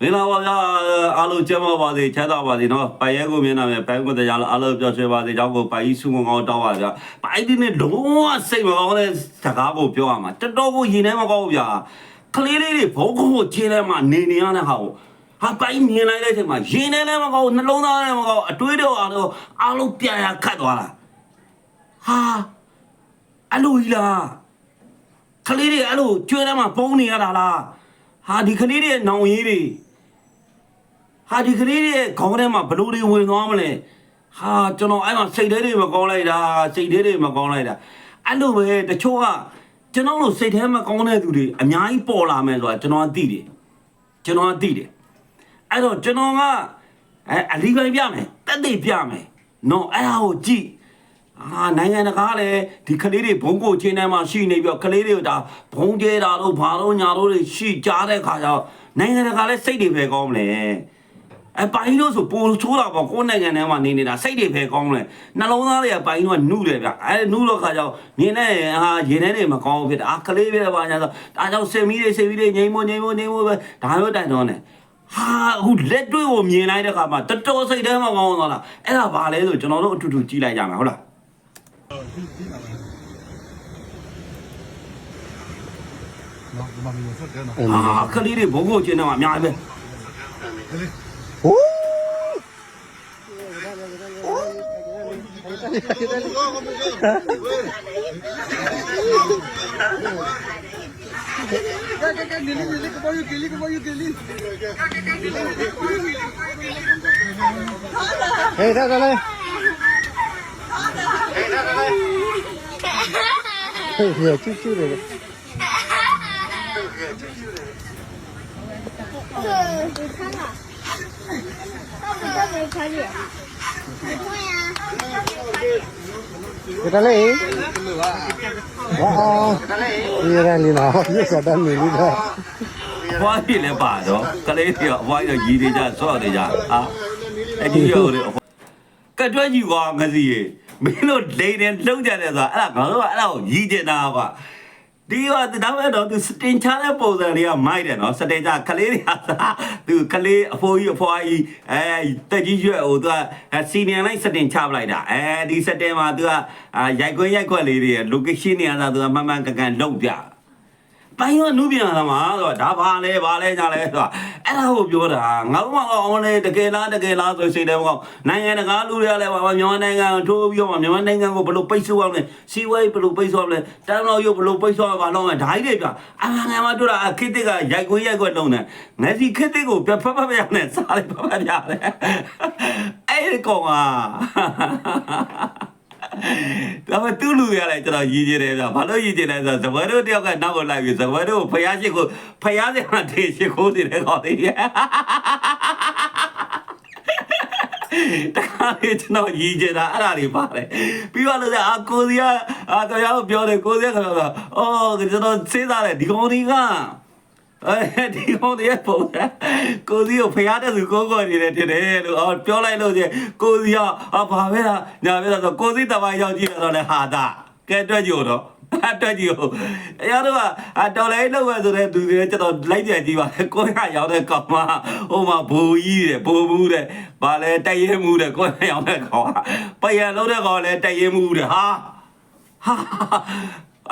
မင်္ဂလာပါဗျာအားလုံးကျမ်းပါပါစေချမ်းသာပါစေနော်ပိုင်ရဲကိုမြင်နာမယ်ပိုင်ကိုတရားလို့အားလုံးပြောဆွေးပါစေကြောင်းကိုပိုင်ကြီးစုမကောင်းတောင်းပါဗျာပိုင်ဒီနဲ့လုံးဝစိတ်မကောင်းတဲ့စကားကိုပြောရမှာတော်တော်ကိုရင်ထဲမကောင်းဘူးဗျာကလေးလေးတွေဘုံကုန်းကိုခြေထဲမှာနေနေရတဲ့ဟာကိုဟာပိုင်မြင်လိုက်တဲ့အချိန်မှာရင်ထဲလည်းမကောင်းနှလုံးသားလည်းမကောင်းအတွေးတော့အားလုံးအားလုံးပြန်ရခတ်သွားတာဟာအလိုကြီးလားကလေးတွေအဲ့လိုကျွဲထဲမှာပုံနေရတာလားဟာဒီကလေးတွေရဲ့နောင်ရည်တွေ ဟာဒီကလေးတွေရဲ့ခေါင်းထဲမှာဘလို့တွေဝင်သွားမလဲဟာကျွန်တော်အဲ့မှာစိတ်ထဲတွေမကောင်းလိုက်တာစိတ်ထဲတွေမကောင်းလိုက်တာအဲ့လိုပဲတချို့ကကျွန်တော်တို့စိတ်ထဲမကောင်းတဲ့သူတွေအများကြီးပေါ်လာမယ်ဆိုတာကျွန်တော်ကသိတယ်ကျွန်တော်ကသိတယ်အဲ့တော့ကျွန်တော်ကအဲအလီပိုင်းပြမယ်တက်သိပြမယ်နော်အဲ့ဒါကိုကြည့်အာနိုင်ငံတကာလည်းဒီကလေးတွေဘုံကိုချင်းထဲမှာရှိနေပြီးတော့ကလေးတွေကဒါဘုံကျဲတာတို့ဘာလို့ညာတို့တွေရှိကြားတဲ့ခါကျတော့နိုင်ငံတကာလည်းစိတ်တွေပဲကောင်းမလဲ အပိုင်းလို့ဆိုပိုချိုးတာပေါ့ကိုယ်နိုင်ငံထဲမှာနေနေတာစိတ်တွေပဲကောင်းမလဲနှလုံးသားတွေကပိုင်းတော့နှုတယ်ဗျအဲနှုတော့ခါကျတော့မြင်တဲ့ဟာရင်ထဲတွေမကောင်းဘူးဖြစ်တာအာကလေးပဲပါညာဆိုဒါကြောင့်စင်မီတွေစင်မီတွေငိမ့်မငိမ့်မငိမ့်မပဲဒါမျိုးတိုင်တော့နေဟာအခုလက်တွေ့ကိုမြင်လိုက်တဲ့ခါမှာတော်တော်စိတ်ထဲမှာကောင်းသွားတာအဲ့ဒါဘာလဲဆိုကျွန်တော်တို့အတူတူကြည့်လိုက်ကြမှာဟုတ်လားနော်ဒီမှာမျိုးဆက်တယ်နော်အာကလေးတွေဘုံကိုကျင်းတော့အများကြီးပဲ Hey, come on! Hey, come on! Hey, come on! kita lagi oh iya kan lila iya kadang lila အဖွားကြီးလည်းပါတော့ကလေးတွေကအဖွားကြီးတော့ရည်တွေကြဆော့တွေကြအာအကြီးရောလေကတွဲကြီးကငစီရေမင်းတို့လိန်တယ်လုံးကြတယ်ဆိုတာအဲ့ဒါငါတို့ကအဲ့ဒါကိုရည်ကျင်တာပါ ဒီကဒါမဲ့တော့သူစတင်ချတဲ့ပုံစံတွေကမိုက်တယ်နော်စတင်ချကလေးတွေကသာသူကလေးအဖိုးကြီးအဖွားကြီးအဲတက်ကြီးရွက်ဟိုသူကစီနီယံလိုက်စတင်ချပလိုက်တာအဲဒီစတင်မှာသူကရိုက်ခွင်းရိုက်ခွက်လေးတွေ location တွေကသာသူကမှန်မှန်ကန်ကန်လုံပြ တိုင်းရနုပြန်လာမှာဆိုတော့ဒါဘာလဲဘာလဲညာလဲဆိုတော့အဲ့ဒါကိုပြောတာငါတို့ကအောင်လဲတကယ်လားတကယ်လားဆိုစိတ်တယ်ပေါ့နိုင်ငံတကာလူတွေကလည်းဘာမြန်မာနိုင်ငံကိုထိုးပြီးတော့မြန်မာနိုင်ငံကိုဘယ်လိုပိတ်ဆို့အောင်လဲစီးပွားရေးဘယ်လိုပိတ်ဆို့အောင်လဲတမ်းတော်ရုပ်ဘယ်လိုပိတ်ဆို့အောင်ဘာလုပ်လဲဓာတ်တွေပြအမှန်ငါမတို့တာခစ်တစ်ကရိုက်ခွင်းရိုက်ခွင်းလုံးတယ်ငါစီခစ်တစ်ကိုပြဖက်ဖက်ပြနဲ့စားလိုက်ဖက်ဖက်ပြတယ်အဲ့ဒီကောင်က ဒါပေမဲ့သူ့လူရလဲကျွန်တော်ရည်ကြည်တယ်ဗျာဘာလို့ရည်ကြည်လဲဆိုတော့ဇဝဲတို့တယောက်ကနောက်ကိုလိုက်ပြီးဇဝဲတို့ဖယားရှိကိုဖယားစရာတေရှိခိုးနေတယ်ကောသေးရဲ့တခါလေကျွန်တော်ရည်ကြည်တာအဲ့ဒါတွေပါတယ်ပြီးတော့လည်းအာကိုစီကအာကြောက်ပြောတယ်ကိုစီကပြောတော့အော်ကျွန်တော်စေးသားတယ်ဒီကောင်ဒီက အဲဒီကောင်ဒီပုံစံကိုစီကိုဖျားတဲ့သူကိုကိုနေတယ်တင်တယ်လို့အော်ပြောလိုက်လို့ချင်းကိုစီကအာဘာပဲလားညာပဲလားဆိုကိုစီတပိုင်းရောက်ကြည့်တော့လဲဟာတာကဲတွက်ကြည့်တော့အတွက်ကြီးကိုအရာတော့အတော်လေးလောက်ပဲဆိုတဲ့သူတွေကျွန်တော်လိုက်ပြန်ကြည့်ပါကိုရရောက်တဲ့ကောင်မဟိုမှာဘူကြီးတယ်ဘူဘူးတဲ့ဗာလဲတိုက်ရဲမှုတဲ့ကိုရရောက်တဲ့ကောင်ပယံလုံးတဲ့ကောင်လဲတိုက်ရဲမှုတဲ့ဟာဟာ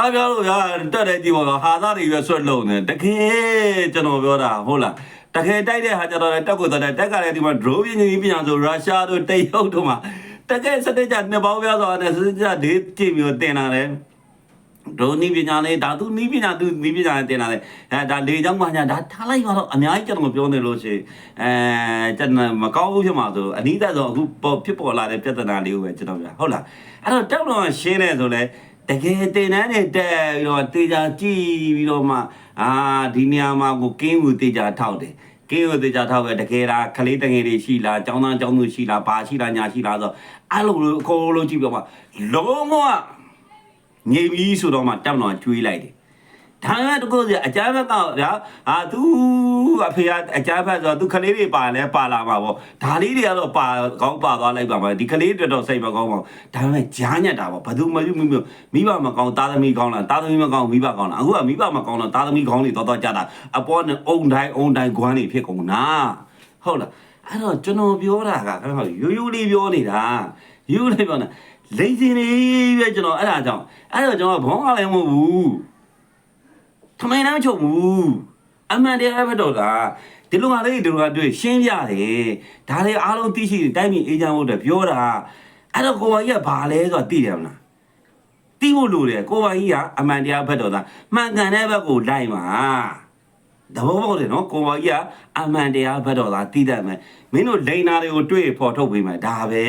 အပြောလို့ရတက်တဲ့ကြည့်ပါတော့ဟာသားတွေရွဆွတ်လုံးနေတကယ်ကျွန်တော်ပြောတာဟုတ်လားတကယ်တိုက်တဲ့ဟာကျတော့တက်ကိုတော့တက်ကလည်းဒီမှာ drone ပြင်းကြီးပြန်ဆိုရုရှားတို့တရုတ်တို့မှာတကယ်စတဲ့ကြနှစ်ပေါင်းများစွာနဲ့စတဲ့ကြဒေးကြည့်မျိုးတင်လာတယ်ဒိုနီးပညာလေးဒါသူနီးပညာသူနီးပညာနဲ့တင်လာတယ်အဲဒါလေချောင်းမှညာဒါထားလိုက်ပါတော့အများကြီးကျွန်တော်ပြောနေလို့ရှိရင်အဲကျွန်တော်မကောင်းဘူးဖြစ်မှာဆိုအနည်းသက်ဆုံးအခုပေါ်ဖြစ်ပေါ်လာတဲ့ပြဿနာလေးကိုပဲကျွန်တော်ပြဟုတ်လားအဲ့တော့တောက်တော့ရှင်းနေဆိုလဲတ ကယ်တင်တန်းနဲ့တက်ပြီးတော့တေချာကြည့်ပြီးတော့မှအာဒီနေရာမှာကိုကင်းကိုတေချာထောက်တယ်ကင်းကိုတေချာထောက်ပဲတကယ်လားခလေးတငယ်တွေရှိလားចောင်းသားចောင်းသူရှိလားဘာရှိလားညာရှိလားဆိုအဲ့လိုအကုန်လုံးကြည့်ပြီးတော့မှလုံးဝငြိမ်ပြီးဆိုတော့မှတက်မတော်ကျွေးလိုက်တယ် ဒါမှတကူစီအကြမ်းဖက်ကဗျာအာသူအဖေကအကြမ်းဖက်ဆိုတော့သူကလေးတွေပါလဲပါလာမှာပေါ့ဒါလေးတွေကတော့ပါကောင်းပါသွားလိုက်ပါမယ်ဒီကလေးတွေတော့စိတ်မကောင်းပါဘူးဒါပေမဲ့ကြားညက်တာပေါ့ဘာသူမပြုမိမိဘမကောင်းသားသမီးကောင်းလားသားသမီးမကောင်းမိဘကောင်းလားအခုကမိဘမကောင်းတော့သားသမီးကောင်းတွေတော့တော့ကြတာအပေါ်နဲ့အုံတိုင်းအုံတိုင်းခွမ်းတွေဖြစ်ကုန်တာဟုတ်လားအဲ့တော့ကျွန်တော်ပြောတာကခင်ဗျာရိုးရိုးလေးပြောနေတာရိုးရိုးလေးပြောနေတာလိမ့်စင်လေးပဲကျွန်တော်အဲ့ဒါကြောင့်အဲ့တော့ကျွန်တော်ဘောင်းကလည်းမဟုတ်ဘူး ထမိုင်းနှမ်းချုပ်ဘူးအမှန်တရားပဲတော့လားဒီလိုဟာလေးဒီလိုဟာတွေ့ရှင်းပြတယ်ဒါလေးအားလုံးသိရှိတိုင်းပြည်အေးချမ်းဖို့အတွက်ပြောတာအဲ့တော့ကိုဝါကြီးကဘာလဲဆိုတော့သိတယ်မလားသိဖို့လိုတယ်ကိုဝါကြီးကအမှန်တရားဘက်တော့သားမှန်ကန်တဲ့ဘက်ကိုလိုက်ပါတဘောပေါက်တယ်နော်ကိုဝါကြီးကအမှန်တရားဘက်တော့သားသိတတ်မယ်မင်းတို့လိန်နာတွေကိုတွေ့ဖော်ထုတ်ပေးမယ်ဒါပဲ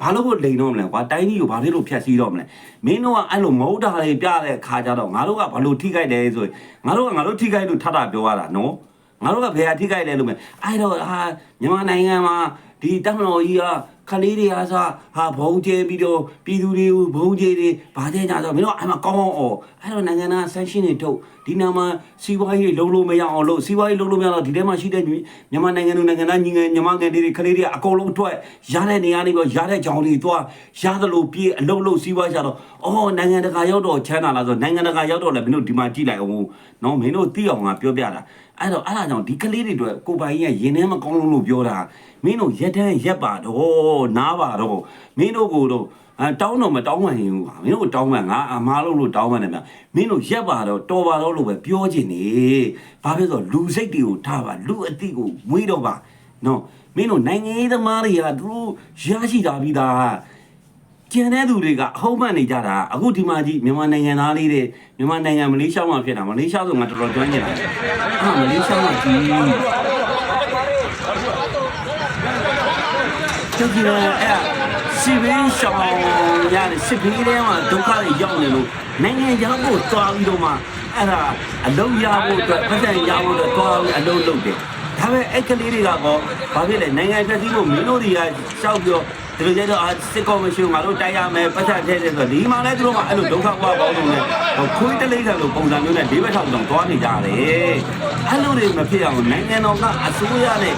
ဘာလို့ကိုလိန်တော့မလဲကွာတိုင်းကြီးကိုဘာဖြစ်လို့ဖျက်ဆီးတော့မလဲမင်းတို့ကအဲ့လိုမဟုတ်တာတွေပြတဲ့ခါကြတော့ငါတို့ကဘာလို့ထိခိုက်လဲဆိုရင်ငါတို့ကငါတို့ထိခိုက်လို့ထပ်တာပြောရတာနော်ငါတို့ကဘယ်ဟာထိခိုက်လဲလို့မယ်အဲ့တော့ဟာမြန်မာနိုင်ငံမှာဒီတမန်တော်ကြီးက ခလေးတွေအားစားဟာဘုံကျဲပြီးတော့ပြည်သူတွေကိုဘုံကျဲတွေဗာကျဲကြဆိုမင်းတို့အမှကောင်းအောင်အော်အဲ့တော့နိုင်ငံသားဆန်ရှင်းတွေထုတ်ဒီနာမှာစီးပွားရေးလုံးလုံးမရအောင်လို့စီးပွားရေးလုံးလုံးမရတော့ဒီထဲမှာရှိတဲ့မြန်မာနိုင်ငံသူနိုင်ငံသားညီငယ်ညီမငယ်တွေခလေးတွေအကုန်လုံးအတွက်ရတဲ့နေရာတွေပြီးရတဲ့ကြောင်တွေသွားရသလိုပြေးအလုံးလုံးစီးပွားကြတော့အော်နိုင်ငံတကာရောက်တော့ချမ်းသာလာဆိုနိုင်ငံတကာရောက်တော့လည်းမင်းတို့ဒီမှာကြည့်လိုက်အောင်နော်မင်းတို့သိအောင်ငါပြောပြတာအဲ့တော့အဲ့ဒါကြောင့်ဒီကလေးတွေအတွက်ကိုပိုင်ကြီးကရင်ထဲမကောင်းလို့လို့ပြောတာမင်းတို့ရက်တန်းရက်ပါတော့နားပါတော့မင်းတို့ကိုတော့အတောင်းတော့မတောင်းမှန်ရင်ဘူးမင်းတို့တောင်းမှန်ငါအမားလို့လို့တောင်းမှန်တယ်ဗျမင်းတို့ရက်ပါတော့တော်ပါတော့လို့ပဲပြောချင်နေဘာဖြစ်လို့လူစိတ်တွေကိုထားပါလူအတိကိုမွေးတော့ပါနော်မင်းတို့နိုင်ငံရေးသမားတွေကသူတို့ရရှိတာပြီးသားကျန်တဲ့သူတွေကအဟုတ်မှန်နေကြတာအခုဒီမှာကြီးမြန်မာနိုင်ငံသားလေးတွေမြန်မာနိုင်ငံမလေးရှားမှာဖြစ်တာမလေးရှားဆိုငါတော်တော်ကျွမ်းကျင်တာအာမလေးရှားမှာကြီး ကျကြည့်ရအဲ့စီဗင်းရှောင်းရတယ်စစ်ဘေးထဲမှာဒုက္ခတွေရောက်နေလို့နိုင်ငံရောက်ဖို့သွားပြီးတော့မှအဲ့ဒါအလုံးရဖို့အတွက်ပတ်စံရဖို့အတွက်သွားပြီးအလုံးလုပ်တယ်ဒါပေမဲ့အဲ့ကလေးတွေကတော့ဘာဖြစ်လဲနိုင်ငံပြည်စည်းဖို့မင်းတို့တွေကရှောက်ပြောဒီလိုကြတော့စစ်ကောမရှင်ငါတို့တိုက်ရမယ်ပတ်သက်တဲ့ဆိုဒီမှာလည်းသူတို့ကအဲ့လိုဒုက္ခဘဝပေါင်းလို့လေခွေးတလိမ့်တယ်လို့ပုံစံမျိုးနဲ့၄ဘက်ထောက်တောင်သွားနေကြတယ်အဲ့လိုတွေမဖြစ်အောင်နိုင်ငံတော်ကအစိုးရနဲ့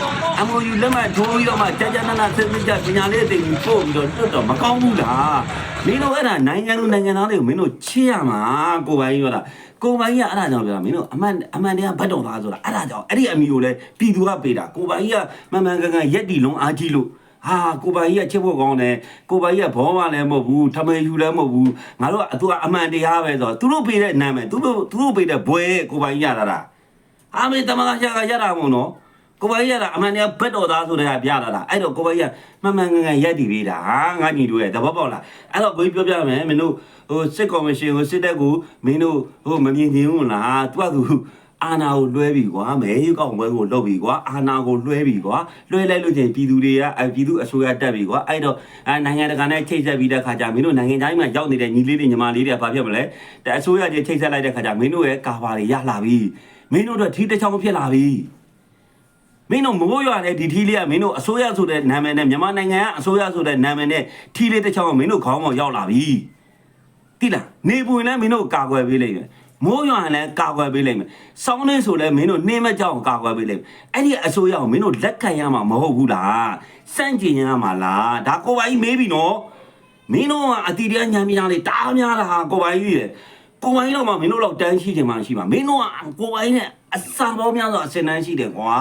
MOU လက်မှတ်ထိုးပြီးတော့မှကြာကြာနာနာစစ်စစ်ကြပညာလေးအသိပြီးပို့ပြီးတော့တွတ်တော့မကောင်းဘူးလားမင်းတို့အဲ့ဒါနိုင်ငံလူနိုင်ငံသားတွေကိုမင်းတို့ချစ်ရမှာကိုပိုင်ကြီးပြောတာကိုပိုင်ကြီးကအဲ့ဒါကြောင့်ပြောတာမင်းတို့အမှန်အမှန်တရားဘတ်တော်သားဆိုတာအဲ့ဒါကြောင့်အဲ့ဒီအမီကိုလည်းပြည်သူကပေးတာကိုပိုင်ကြီးကမှန်မှန်ကန်ကန်ရက်တီလုံးအားကြီးလို့ဟာကိုပါကြီးကချစ်ဖို့ကောင်းတယ်ကိုပါကြီးကဘောမလည်းမဟုတ်ဘူးထမေယူလည်းမဟုတ်ဘူးငါတို့ကသူကအမှန်တရားပဲဆိုတော့သူတို့ပေးတဲ့နာမည်သူတို့သူတို့ပေးတဲ့ဘွဲကိုပါကြီးရတာလားအာမေတမန်ကရှာကရတာမို့နော် ကိုပါကြီးရတာအမှန်တရားဘက်တော်သားဆိုတဲ့ကပြတာလားအဲ့တော့ကိုပါကြီးကမှန်မှန်ကန်ကန်ရက်တည်ပေးတာဟာငါညီတို့ရဲ့သဘောပေါက်လားအဲ့တော့ကိုကြီးပြောပြမယ်မင်းတို့ဟိုစစ်ကော်မရှင်ကိုစစ်တပ်ကိုမင်းတို့ဟိုမမြင်ချင်ဘူးလားသူကသူအာနာကိုလွှဲပြီကွာမဲရုပ်ကောင်ဘွဲကိုလှုပ်ပြီကွာအာနာကိုလွှဲပြီကွာလွှဲလိုက်လို့ချင်းပြည်သူတွေကအဲပြည်သူအစိုးရတက်ပြီကွာအဲ့တော့အဲနိုင်ငံတကာနဲ့ချိတ်ဆက်ပြီးတဲ့ခါကျမင်းတို့နိုင်ငံသားကြီးမှာရောက်နေတဲ့ညီလေးတွေညီမလေးတွေကဘာဖြစ်မလဲတဲ့အစိုးရချင်းချိတ်ဆက်လိုက်တဲ့ခါကျမင်းတို့ရဲ့ကာဘာတွေရလာပြီမင်းတို့တို့ထီးတစ်ချောင်းဖြစ်လာပြီ မင်းတို့မိုးရွာတဲ့ဒီထီးလေးကမင်းတို့အစိုးရဆိုတဲ့နာမည်နဲ့မြန်မာနိုင်ငံကအစိုးရဆိုတဲ့နာမည်နဲ့ထီးလေးတစ်ချောင်းကမင်းတို့ခေါင်းပေါ်ရောက်လာပြီတိလားနေပွင့်လည်းမင်းတို့ကာကွယ်ပေးလိုက်မယ်မိုးရွာလည်းကာကွယ်ပေးလိုက်မယ်စောင်းနေဆိုလည်းမင်းတို့နှင်းမကြောက်ကာကွယ်ပေးလိုက်မယ်အဲ့ဒီအစိုးရကိုမင်းတို့လက်ခံရမှာမဟုတ်ဘူးလားစန့်ကျင်ရမှာလားဒါကိုပါကြီးမေးပြီနော်မင်းတို့ကအတီတရားညံပြားလေးတားများတာဟာကိုပါကြီးရဲ့ကိုပါကြီးတော့မှမင်းတို့တော့တန်းရှိတယ်မှရှိမှာမင်းတို့ကကိုပါကြီးနဲ့အစာပေါင်းများစွာအစင်တန်းရှိတယ်ကွာ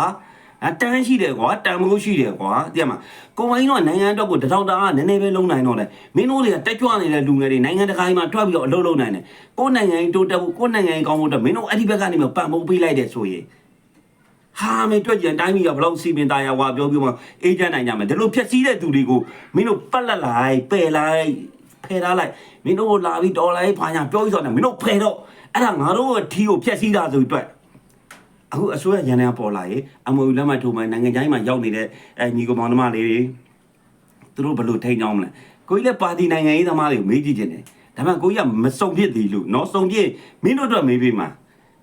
အတန်းရှိတယ်ကွာတန်မိုးရှိတယ်ကွာသိရမှာကိုမိုင်းတော့နိုင်ငံအတွက်ကိုတထောင်တာကနည်းနည်းပဲလုံးနိုင်တော့တယ်မင်းတို့တွေကတက်ကြွနေတဲ့လူငယ်တွေနိုင်ငံတကာကြီးမှာထွက်ပြီးတော့အလုပ်လုပ်နိုင်တယ်ကိုယ်နိုင်ငံကြီးတိုးတက်ဖို့ကိုယ်နိုင်ငံကြီးကောင်းဖို့အတွက်မင်းတို့အဲ့ဒီဘက်ကနေမှပံ့ပိုးပေးလိုက်တယ်ဆိုရင်ဟာမင်းတွေ့ကြံတိုင်းပြည်ကဘလောက်စီပင်သားရဝါပြောပြီးမှအေးချမ်းနိုင်ကြမယ်ဒီလိုဖြက်စီးတဲ့သူတွေကိုမင်းတို့ပတ်လက်လိုက်ပယ်လိုက်ဖယ်ထားလိုက်မင်းတို့လာပြီးဒေါ်လာကြီးဖာညာပြောပြီးဆိုတော့မင်းတို့ဖယ်တော့အဲ့ဒါငါတို့ရဲ့ထီကိုဖြက်စီးတာဆိုအတွက် အခုအစိုးရရန်ရန်ပေါ်လာရင် MOU လက်မှတ်ထိုးမှနိုင်ငံခြားမှာရောက်နေတဲ့အဲညီကောင်မောင်နှမလေးတွေသူတို့ဘယ်လိုထိန်းကြောင်းမလဲကိုကြီးလည်းပါတီနိုင်ငံရေးသမားတွေကိုမေးကြည့်ခြင်းတယ်ဒါမှကိုကြီးကမစုံဖြစ်သေးလို့နော်စုံဖြစ်မင်းတို့အတွက်မေးပေးမှာ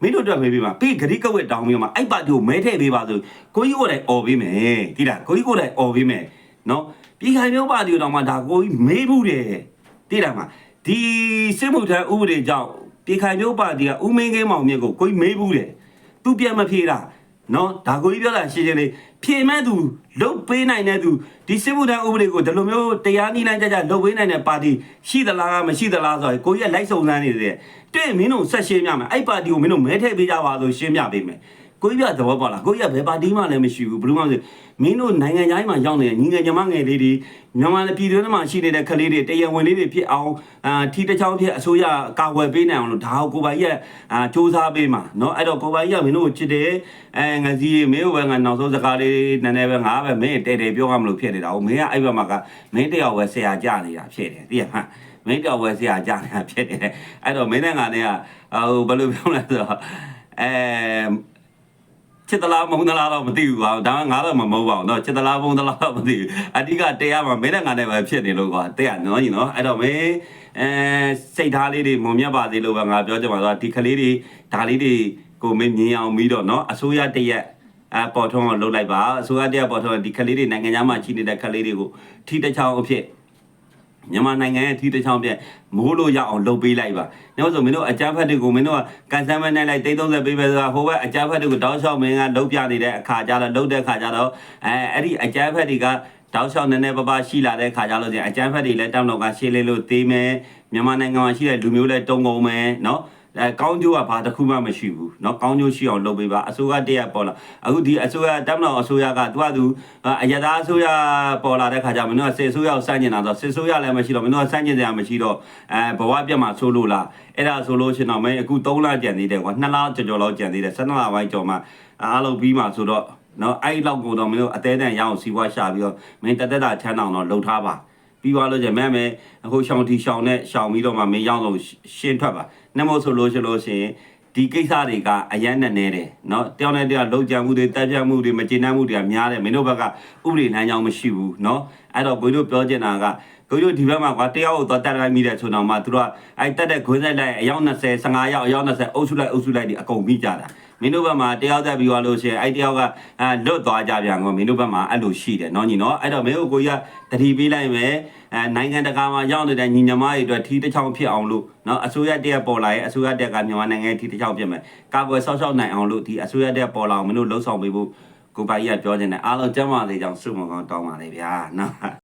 မင်းတို့အတွက်မေးပေးမှာပြီးဂရိကဝက်တောင်းပြီးမှအဲ့ပါတီကိုမဲထည့်ပေးပါဆိုကိုကြီးကိုယ်တိုင်អော်ပေးမယ်တိလားကိုကြီးကိုယ်တိုင်អော်ပေးမယ်နော်ပြည်ခိုင်မျိုးပါတီကိုတောင်းမှဒါကိုကြီးမေးဘူးတယ်တိလားမှာဒီစစ်မှုထမ်းဥပဒေကြောင့်ပြည်ခိုင်မျိုးပါတီကဥမင်းကင်းမောင်မြင့်ကိုကိုကြီးမေးဘူးတယ် သူပြန်မဖြေတာနော်ဒါကိုကြီးပြောတာရှင်းရှင်းလေးဖြေမဲ့သူလုတ်ပေးနိုင်တဲ့သူဒီစစ်မှုထမ်းဥပဒေကိုဒီလိုမျိုးတရားနည်းလမ်းကြကြလုတ်ပေးနိုင်တဲ့ပါတီရှိသလားမရှိသလားဆိုရင်ကိုကြီးကလိုက်စုံစမ်းနေတယ်တွေ့မင်းတို့ဆက်ရှင်းပြမယ်အဲ့ပါတီကိုမင်းတို့မဲထည့်ပေးကြပါဆိုရှင်းပြပေးမယ် ကိုကြီးကသဘောပေါက်လားကိုကြီးကဘယ်ပါတီမှလည်းမရှိဘူးဘယ်လိုမှမဆိုမင်းတို့နိုင်ငံခြားမှာရောက်နေတဲ့ညီငယ်ညီမငယ်လေးတွေမြန်မာပြည်တွင်းမှာရှိနေတဲ့ကလေးတွေတရားဝင်လေးတွေဖြစ်အောင်အာထီတစ်ချောင်းဖြစ်အစိုးရကာကွယ်ပေးနိုင်အောင်လို့ဒါကိုကိုပိုင်ရဲ့အာစူးစမ်းပေးမှာเนาะအဲ့တော့ကိုပိုင်ရဲ့မင်းတို့ကိုချစ်တယ်အဲငါစီမင်းတို့ပဲငါနောက်ဆုံးစကားလေးနည်းနည်းပဲငါပဲမင်းတဲတဲပြောရမလို့ဖြစ်နေတာဟိုမင်းကအဲ့ဘက်မှာကမင်းတယောက်ပဲဆရာကြနေတာဖြစ်တယ်သိရမှာမင်းတယောက်ပဲဆရာကြနေတာဖြစ်တယ်အဲ့တော့မင်းနဲ့ငါနဲ့ကဟိုဘယ်လိုပြောလဲဆိုတော့အဲ ချစ်သလားမုန်းသလားတော့မသိဘူးကွာဒါကငါတော့မမဟုတ်ပါဘူးတော့ချစ်သလားမုန်းသလားတော့မသိဘူးအတိကတရားမှာမင်းနဲ့ငါနဲ့ပဲဖြစ်နေလို့ကွာတရားနော်ညီနော်အဲ့တော့မင်းအဲစိတ်ထားလေးတွေမုံမြတ်ပါသေးလို့ပဲငါပြောချင်ပါတော့ဒီကလေးတွေဒါလေးတွေကိုမင်းမြင်အောင်ပြီးတော့နော်အစိုးရတရက်အပေါ်ထုံးကိုလှုပ်လိုက်ပါအစိုးရတရက်ပေါ်ထုံးဒီကလေးတွေနိုင်ငံသားမှာရှိနေတဲ့ကလေးတွေကိုထိတချောင်းအဖြစ် မြန်မာနိုင်ငံရဲ့ထီးတစ်ချောင်းပြက်မိုးလို့ရအောင်လုပ်ပေးလိုက်ပါ။နောက်ဆိုမင်းတို့အကြမ်းဖက်တွေကိုမင်းတို့ကကန်ဆယ်မနဲ့လိုက်တိတ်30ပေးပဲဆိုတာဟိုဘက်အကြမ်းဖက်တွေကိုတောက်လျှောက်မင်းကလုတ်ပြနေတဲ့အခါကျတော့လုတ်တဲ့အခါကျတော့အဲအဲ့ဒီအကြမ်းဖက်တွေကတောက်လျှောက်နည်းနည်းပါးပါးရှိလာတဲ့အခါကျတော့ဒီအကြမ်းဖက်တွေလည်းတောင်းတော့ကရှင်းလေးလို့သေးမယ်မြန်မာနိုင်ငံမှာရှိတဲ့လူမျိုးလည်းတုံကုန်မယ်နော် အဲကောင်းကျိုးကဘာတစ်ခုမှမရှိဘူးเนาะကောင်းကျိုးရှိအောင်လုပ်ပေးပါအစိုးရတရက်ပေါ်လာအခုဒီအစိုးရတပ်မတော်အစိုးရကသူကသူအရသာအစိုးရပေါ်လာတဲ့ခါကျမင်းတို့ကစစ်အစိုးရကိုစန့်ကျင်တာဆိုစစ်အစိုးရလည်းမရှိတော့မင်းတို့ကစန့်ကျင်စရာမရှိတော့အဲဘဝပြတ်မှာဆိုလို့လားအဲ့ဒါဆိုလို့ရှင်တော့မင်းအခု3လကြံသေးတယ်ကွာ2လကြော်ကြော်လောက်ကြံသေးတယ်12လပိုင်းကြော်မှအားလုံးပြီးမှဆိုတော့เนาะအဲ့လောက်ကိုတော့မင်းတို့အသေးအတန်ရအောင်စီးပွားရှာပြီးတော့မင်းတက်တက်တာချမ်းအောင်တော့လှုပ်ထားပါ ပြီးသွားလို့ကျမဲမဲအခုရှောင်းတီရှောင်းနဲ့ရှောင်းပြီးတော့မှမင်းရောက်လို့ရှင်းထွက်ပါနှမို့ဆိုလို့ရှိလို့ရှိရင်ဒီကိစ္စတွေကအရန်နဲ့နေတယ်เนาะတယောက်နဲ့တယောက်လုံကြံမှုတွေတက်ပြတ်မှုတွေမကျေနပ်မှုတွေကများတယ်မင်းတို့ဘက်ကဥပဒေနှမ်းကြောင်းမရှိဘူးเนาะအဲ့တော့ကိုတို့ပြောချင်တာက ကိုတို့ဒီဘက်မှာကွာတယောက်ကိုတော့တက်လိုက်မိတဲ့ဆိုတော့မှသူတို့ကအဲ့တက်တဲ့ခွင်းဆိုင်လိုက်အယောက်20 15ယောက်အယောက်20အုပ်စုလိုက်အုပ်စုလိုက်ဒီအကုန်ပြီးကြတာမင်းတို့ဘက်မှာတယောက်တက်ပြီးသွားလို့ရှိရင်အဲ့တယောက်ကအာလွတ်သွားကြပြန်ကောမင်းတို့ဘက်မှာအဲ့လိုရှိတယ်เนาะညီနော်အဲ့တော့မင်းတို့ကိုကြီးကတတိပေးလိုက်မယ်အဲနိုင်ငံတကာမှာရောက်နေတဲ့ညီညီမတွေအတွက်ထီးတစ်ချောင်းဖြစ်အောင်လို့เนาะအစိုးရတရက်ပေါ်လာရဲ့အစိုးရတက်ကမြန်မာနိုင်ငံရဲ့ထီးတစ်ချောင်းဖြစ်မယ်ကာကွယ်ဆောက်ရှောက်နိုင်အောင်လို့ဒီအစိုးရတက်ပေါ်လာအောင်မင်းတို့လှုံ့ဆော်ပေးဖို့ကိုပါကြီးကပြောနေတယ်အားလုံးကျမ်းမာသေးကြောင်းစုမကောင်းတောင်းပါလေဗျာနော်